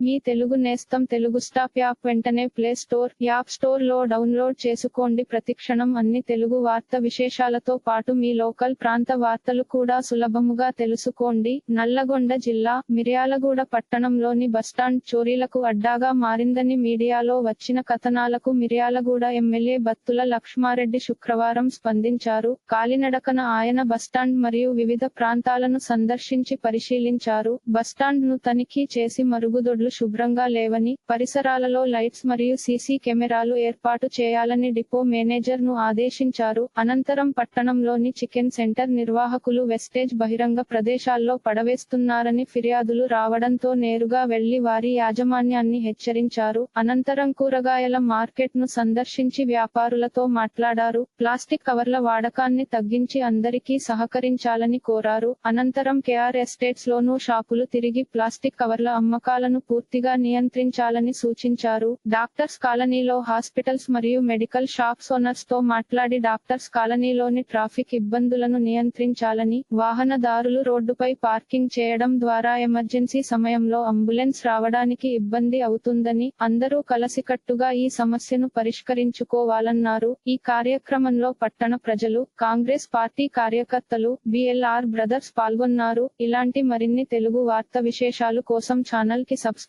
మీ తెలుగు నేస్తం Telugu stop app వెంటనే play store app స్టోర్లో డౌన్లోడ్ చేసుకోండి. ప్రతిక్షణం అన్ని తెలుగు వార్త విశేషాలతో పాటు మీ లోకల్ ప్రాంత వార్తలు కూడా సులభముగా తెలుసుకోండి. నల్లగొండ జిల్లా మిర్యాలగూడ పట్టణంలోని బస్టాండ్ చోరీలకు అడ్డాగా మారిందని మీడియాలో వచ్చిన కథనాలకు మిర్యాలగూడ ఎమ్మెల్యే బత్తుల లక్ష్మారెడ్డి శుక్రవారం స్పందించారు. కాలినడకన ఆయన బస్టాండ్ మరియు వివిధ ప్రాంతాలను సందర్శించి పరిశీలించారు. బస్టాండ్ను తనిఖీ చేసి మరుగుదొడ్లు శుభ్రంగా లేవని పరిసరాలలో లైట్స్ మరియు సీసీ కెమెరాలు ఏర్పాటు చేయాలని డిపో మేనేజర్ను ఆదేశించారు. అనంతరం పట్టణంలోని చికెన్ సెంటర్ నిర్వాహకులు వెస్టేజ్ బహిరంగ ప్రదేశాల్లో పడవేస్తున్నారని ఫిర్యాదులు రావడంతో నేరుగా వెళ్ళి వారి యాజమాన్యాన్ని హెచ్చరించారు. అనంతరం కూరగాయల మార్కెట్ను సందర్శించి వ్యాపారులతో మాట్లాడారు. ప్లాస్టిక్ కవర్ల వాడకాన్ని తగ్గించి అందరికీ సహకరించాలని కోరారు. అనంతరం కేఆర్ ఎస్టేట్స్ లోనూ షాపులు తిరిగి ప్లాస్టిక్ కవర్ల అమ్మకాలను పూర్తిగా నియంత్రించాలని సూచించారు. డాక్టర్స్ కాలనీలో హాస్పిటల్స్ మరియు మెడికల్ షాప్స్ ఓనర్స్తో మాట్లాడి డాక్టర్స్ కాలనీలోని ట్రాఫిక్ ఇబ్బందులను నియంత్రించాలని వాహనదారులు రోడ్డుపై పార్కింగ్ చేయడం ద్వారా ఎమర్జెన్సీ సమయంలో అంబులెన్స్ రావడానికి ఇబ్బంది అవుతుందని అందరూ కలసికట్టుగా ఈ సమస్యను పరిష్కరించుకోవాలన్నారు. ఈ కార్యక్రమంలో పట్టణ ప్రజలు కాంగ్రెస్ పార్టీ కార్యకర్తలు బిఎల్ఆర్ బ్రదర్స్ పాల్గొన్నారు. ఇలాంటి మరిన్ని తెలుగు వార్త విశేషాలు కోసం ఛానల్కి సబ్స్క్రైబ్